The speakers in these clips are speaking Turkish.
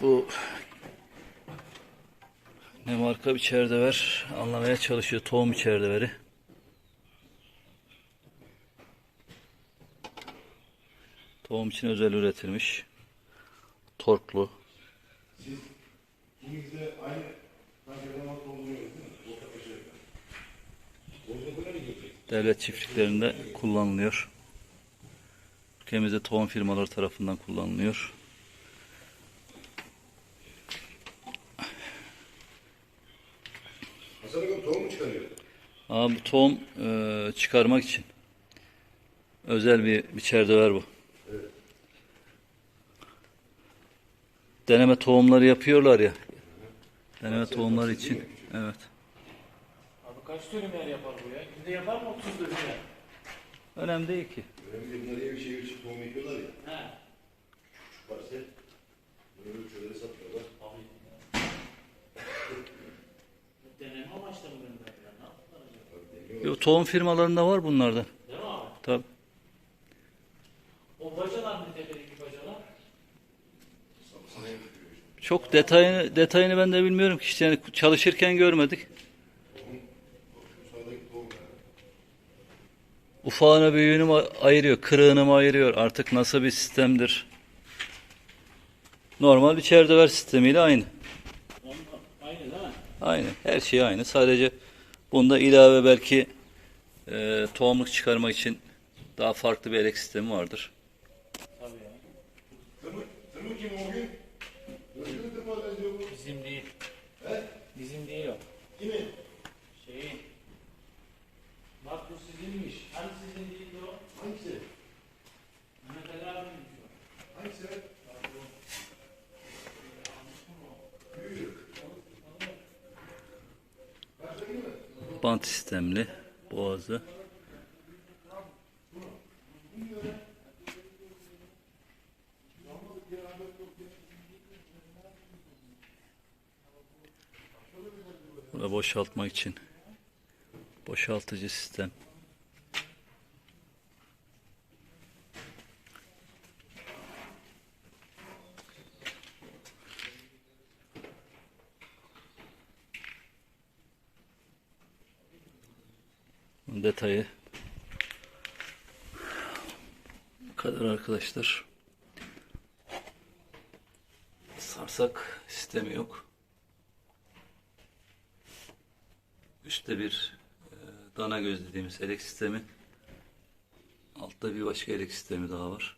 Bu ne marka bir çerdever anlamaya çalışıyor. Tohum çerdeveri. Tohum için özel üretilmiş. Torklu. İkimiz de aynı devlet çiftliklerinde kullanılıyor. Ülkemizde tohum firmaları tarafından kullanılıyor. Hasan Agam tohum mu çıkarıyor? Bu tohum e, çıkarmak için özel bir, bir çerdever bu. Evet. Deneme tohumları yapıyorlar ya. Deneme tohumları için. Evet. Abi kaç dönüm yer yapar bu ya? Günde yapar mı 30 dönüm yer? Önemli değil ki. Önemli bunlar ev şehir için tohum ekiyorlar ya. He. Yo, tohum firmalarında var bunlardan. Değil mi abi? Tabii. O bacalar ne tepedeki bacalar? Çok detayını detayını ben de bilmiyorum ki işte yani çalışırken görmedik. Ufağını büyüğünü mü ayırıyor, kırığını mı ayırıyor. Artık nasıl bir sistemdir? Normal bir çerdever sistemiyle aynı. Aynı değil mi? Aynı. Her şey aynı. Sadece bunda ilave belki e, tohumluk çıkarmak için daha farklı bir elek sistemi vardır. Tabii ya. Tırmık, tırmık kim o gün? Bizim değil. He? Bizim değil o. Kimin? Şeyin. Bak bu sizinmiş. Hani sizin değildi o? Hangisi? Mehmet Ali o. Hangisi? Bant sistemli boğazı. Bu da boşaltmak için boşaltıcı sistem. Detayı bu kadar arkadaşlar. Sarsak sistemi yok. Üstte bir e, dana göz dediğimiz elek sistemi. Altta bir başka elek sistemi daha var.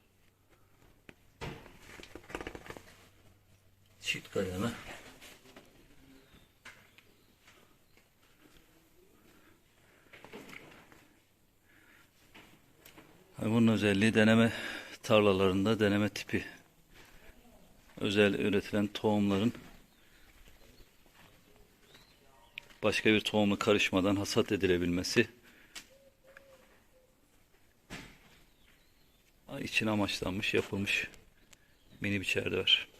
Çift kademe. Bunun özelliği deneme tarlalarında deneme tipi. Özel üretilen tohumların başka bir tohumla karışmadan hasat edilebilmesi için amaçlanmış, yapılmış mini bir çerdever.